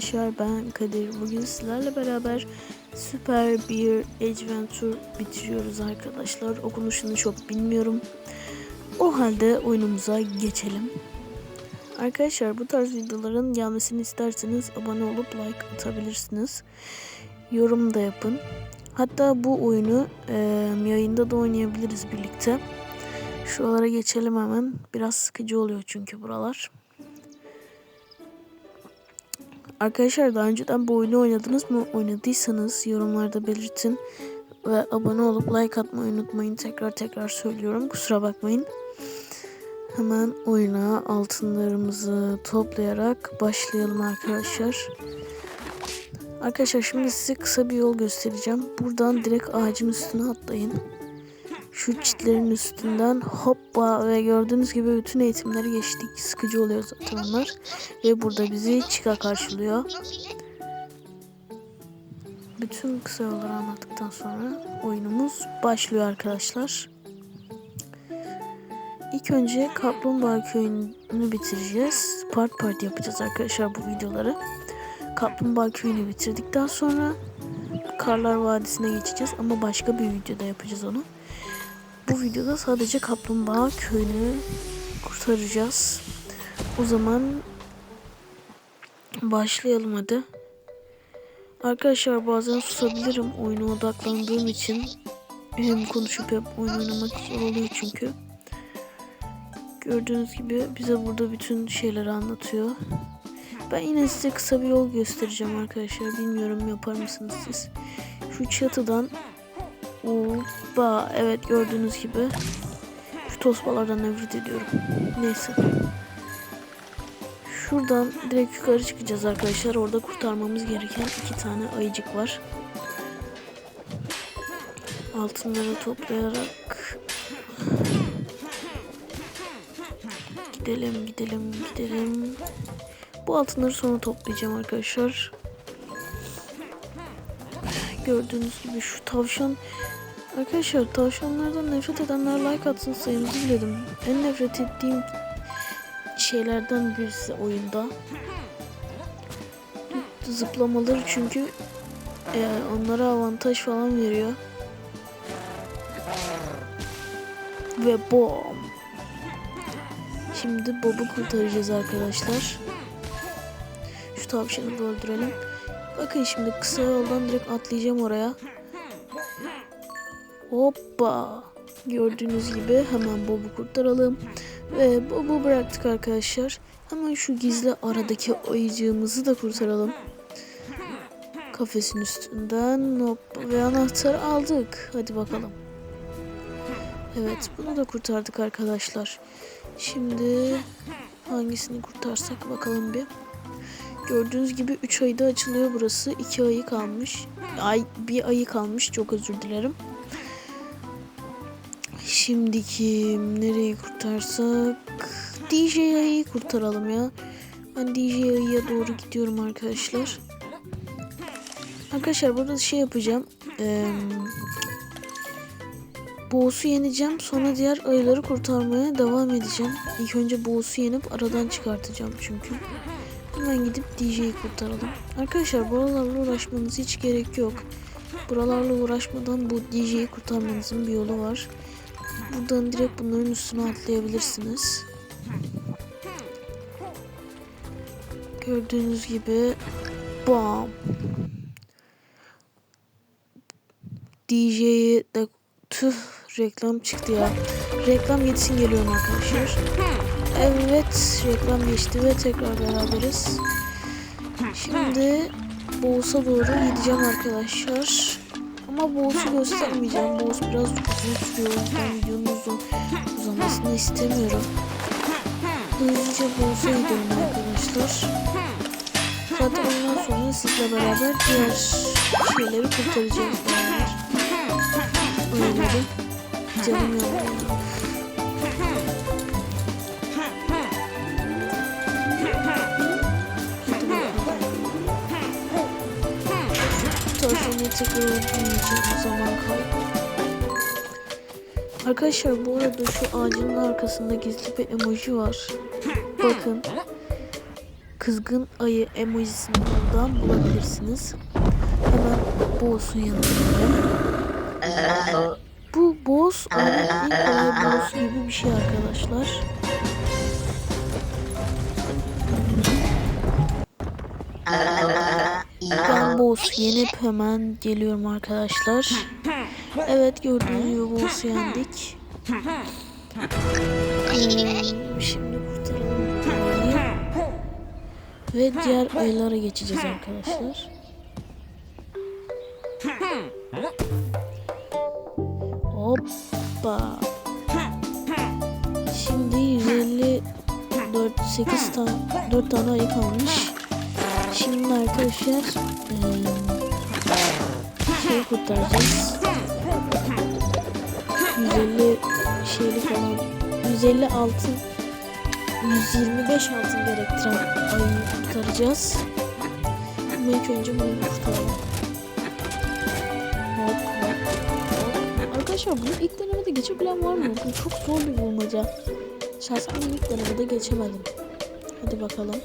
arkadaşlar ben Kadir. Bugün sizlerle beraber Süper bir Adventure bitiriyoruz arkadaşlar. Okunuşunu çok bilmiyorum. O halde oyunumuza geçelim. Arkadaşlar bu tarz videoların gelmesini isterseniz abone olup like atabilirsiniz. Yorum da yapın. Hatta bu oyunu e, yayında da oynayabiliriz birlikte. Şuralara geçelim hemen. Biraz sıkıcı oluyor çünkü buralar. Arkadaşlar daha önceden bu oyunu oynadınız mı? Oynadıysanız yorumlarda belirtin. Ve abone olup like atmayı unutmayın. Tekrar tekrar söylüyorum. Kusura bakmayın. Hemen oyuna altınlarımızı toplayarak başlayalım arkadaşlar. Arkadaşlar şimdi size kısa bir yol göstereceğim. Buradan direkt ağacın üstüne atlayın. Şu çitlerin üstünden hoppa ve gördüğünüz gibi bütün eğitimleri geçtik. Sıkıcı oluyor zaten onlar. Ve burada bizi Chica karşılıyor. Bütün kısa yolları anlattıktan sonra oyunumuz başlıyor arkadaşlar. İlk önce Kaplumbağa Köyü'nü bitireceğiz. Part part yapacağız arkadaşlar bu videoları. Kaplumbağa Köyü'nü bitirdikten sonra Karlar Vadisi'ne geçeceğiz ama başka bir videoda yapacağız onu. Bu videoda sadece Kaplumbağa Köyü'nü kurtaracağız. O zaman başlayalım hadi. Arkadaşlar bazen susabilirim oyuna odaklandığım için. Hem konuşup hep oyun oynamak zor oluyor çünkü. Gördüğünüz gibi bize burada bütün şeyleri anlatıyor. Ben yine size kısa bir yol göstereceğim arkadaşlar. Bilmiyorum yapar mısınız siz? Şu çatıdan Uba evet gördüğünüz gibi şu tosbalardan nefret ediyorum. Neyse. Şuradan direkt yukarı çıkacağız arkadaşlar. Orada kurtarmamız gereken iki tane ayıcık var. Altınları toplayarak gidelim gidelim gidelim. Bu altınları sonra toplayacağım arkadaşlar. Gördüğünüz gibi şu tavşan Arkadaşlar tavşanlardan nefret edenler like atsın sayımızı biledim. En nefret ettiğim şeylerden birisi oyunda. Zıplamaları çünkü e, onlara avantaj falan veriyor. Ve bom. Şimdi Bob'u kurtaracağız arkadaşlar. Şu tavşanı da öldürelim. Bakın şimdi kısa yoldan direkt atlayacağım oraya. Hoppa. Gördüğünüz gibi hemen Bob'u kurtaralım. Ve Bob'u bıraktık arkadaşlar. Hemen şu gizli aradaki ayıcığımızı da kurtaralım. Kafesin üstünden hoppa ve anahtarı aldık. Hadi bakalım. Evet bunu da kurtardık arkadaşlar. Şimdi hangisini kurtarsak bakalım bir. Gördüğünüz gibi 3 ayda açılıyor burası. 2 ayı kalmış. Ay bir ayı kalmış. Çok özür dilerim. Şimdiki nereyi kurtarsak DJ ayıyı kurtaralım ya. Ben DJ ayıya doğru gidiyorum arkadaşlar. Arkadaşlar burada şey yapacağım. Ee, Boğus'u yeneceğim. Sonra diğer ayıları kurtarmaya devam edeceğim. İlk önce Boğus'u yenip aradan çıkartacağım çünkü. Hemen gidip DJ'yi kurtaralım. Arkadaşlar buralarla uğraşmanız hiç gerek yok. Buralarla uğraşmadan bu DJ'yi kurtarmanızın bir yolu var. Buradan direkt bunların üstüne atlayabilirsiniz. Gördüğünüz gibi bam. DJ'yi de tüh reklam çıktı ya. Reklam geçsin geliyorum arkadaşlar. Evet reklam geçti ve tekrar beraberiz. Şimdi Boğuz'a doğru gideceğim arkadaşlar. Ama Boğuz'u göstermeyeceğim. Boğuz biraz uzun sürüyor. Ben videonun uzun uzamasını istemiyorum. Hızlıca Boğuz'a gidelim arkadaşlar. Zaten ondan sonra sizle beraber diğer şeyleri kurtaracağız beraber. Öyle Canım yanıyor. Öldürmeyeceğim zaman kaybı. Arkadaşlar bu arada şu ağacın arkasında gizli bir emoji var. Bakın. kızgın ayı emojisini buradan bulabilirsiniz. Hemen boss'un yanına gidelim. Bu boss ayı ilk ayı boss gibi bir şey arkadaşlar. Boss yenip hemen geliyorum arkadaşlar. Evet gördüğünüz gibi boss yendik. Hmm, şimdi kurtaralım. Ve diğer ayılara geçeceğiz arkadaşlar. Hoppa. Şimdi 154 8 tane 4 tane ayı kalmış. Şimdi arkadaşlar eee, şey kurtaracağız. 150 şeyli falan 150 altın 125 altın gerektiren ayıyı kurtaracağız. Ama ilk önce bunu kurtaralım. Hop hop. Arkadaşlar bunu ilk denemede geçebilen var mı? Bu çok zor bir bulmaca. Şahsen ilk denemede geçemedim. Hadi bakalım.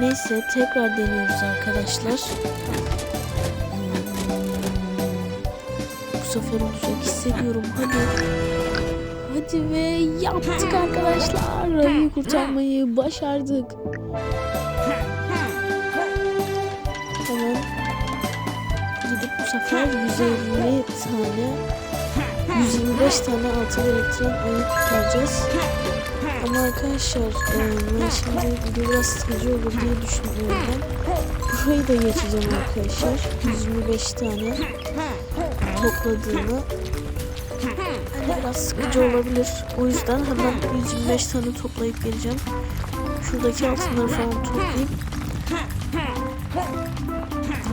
Neyse tekrar deniyoruz arkadaşlar. Hmm. Bu sefer olacak hissediyorum. Hadi. Hadi ve yaptık arkadaşlar. Ayı kurtarmayı başardık. Hemen gidip bu sefer 150 tane 125 tane altın gerektiren ayı kurtaracağız. Ama arkadaşlar e, şimdi biraz sıkıcı olur diye düşünüyorum. Burayı da geçeceğim arkadaşlar. 125 tane topladığını. Hani biraz sıkıcı olabilir. O yüzden hemen 125 tane toplayıp geleceğim. Şuradaki altınları falan toplayayım.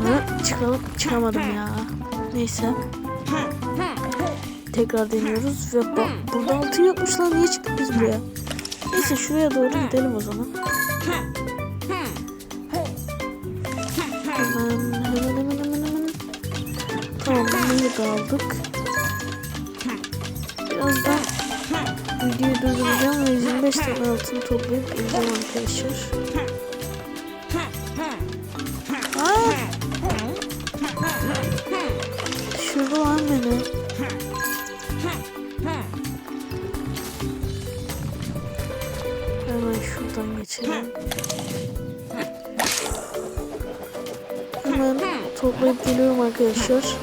Ha, çıkalım, çıkamadım ya. Neyse. Tekrar deniyoruz ve burada altın yokmuş lan niye çıktık biz buraya? Neyse şuraya doğru gidelim o zaman. Hemen hemen hemen hemen hemen. Tamam bunları da aldık. Birazdan videoyu durduracağım ve 25 tane altın toplayıp geleceğim arkadaşlar. Hemen toplayıp geliyorum arkadaşlar.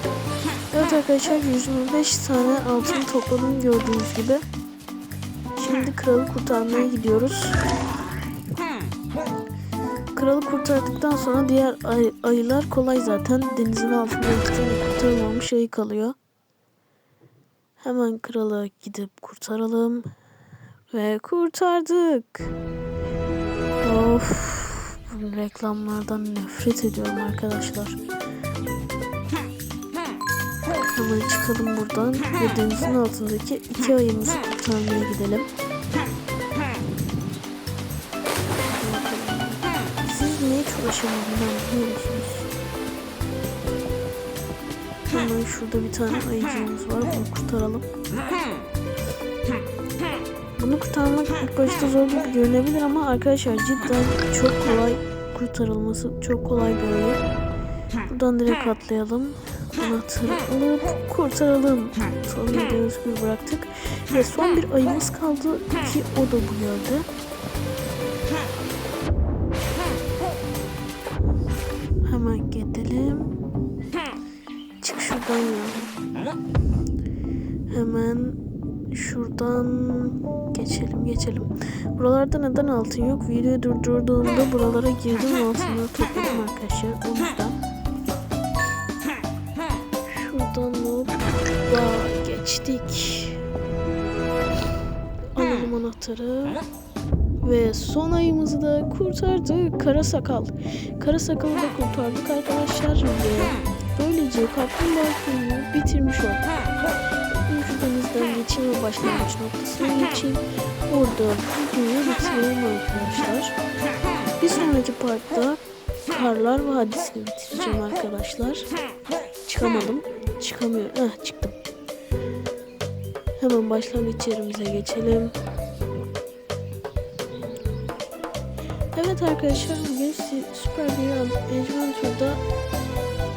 Evet arkadaşlar 125 tane altın topladım gördüğünüz gibi. Şimdi kralı kurtarmaya gidiyoruz. Kralı kurtardıktan sonra diğer ay- ayılar kolay zaten. Denizin altında iki kurtarılmamış ayı kalıyor. Hemen kralı gidip kurtaralım. Ve kurtardık. Of. Reklamlardan nefret ediyorum arkadaşlar. Hemen çıkalım buradan ve denizin altındaki iki ayımızı kurtarmaya gidelim. Siz niye musunuz? Hemen şurada bir tane ayıcığımız var. Bunu kurtaralım. Bunu kurtarmak ilk başta zor gibi görünebilir ama arkadaşlar cidden çok kolay kurtarılması çok kolay bir ayı. Buradan direkt atlayalım. Anahtarı alıp kurtaralım. Sonunda özgür bıraktık. Ve son bir ayımız kaldı ki o da bu yolda. Hemen gidelim. Çık şuradan ya. Hemen şuradan geçelim geçelim. Buralarda neden altın yok? Videoyu durdurduğumda buralara girdim altınları topladım arkadaşlar. O yüzden. Şuradan hoppa geçtik. Alalım anahtarı. Ve son ayımızı da kurtardık. Kara sakal. Kara sakalı da kurtardık arkadaşlar. Ve böylece kaplumbağa bitirmiş olduk. Denizden geçeyim ve başlangıç noktasına geçeyim. Orada videoyu bitireyim arkadaşlar. Bir sonraki partta Karlar Vadisi'ni bitireceğim arkadaşlar. Çıkamadım. Çıkamıyorum. Heh çıktım. Hemen başlangıç yerimize geçelim. Evet arkadaşlar bugün Süper bir Adventure'da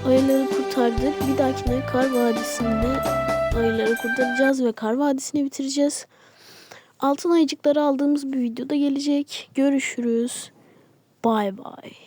ayıları kurtardık. Bir dahakine Kar Vadisi'nde ayıları kurtaracağız ve Kar Vadisi'ni bitireceğiz. Altın ayıcıkları aldığımız bir videoda gelecek. Görüşürüz. Bay bay.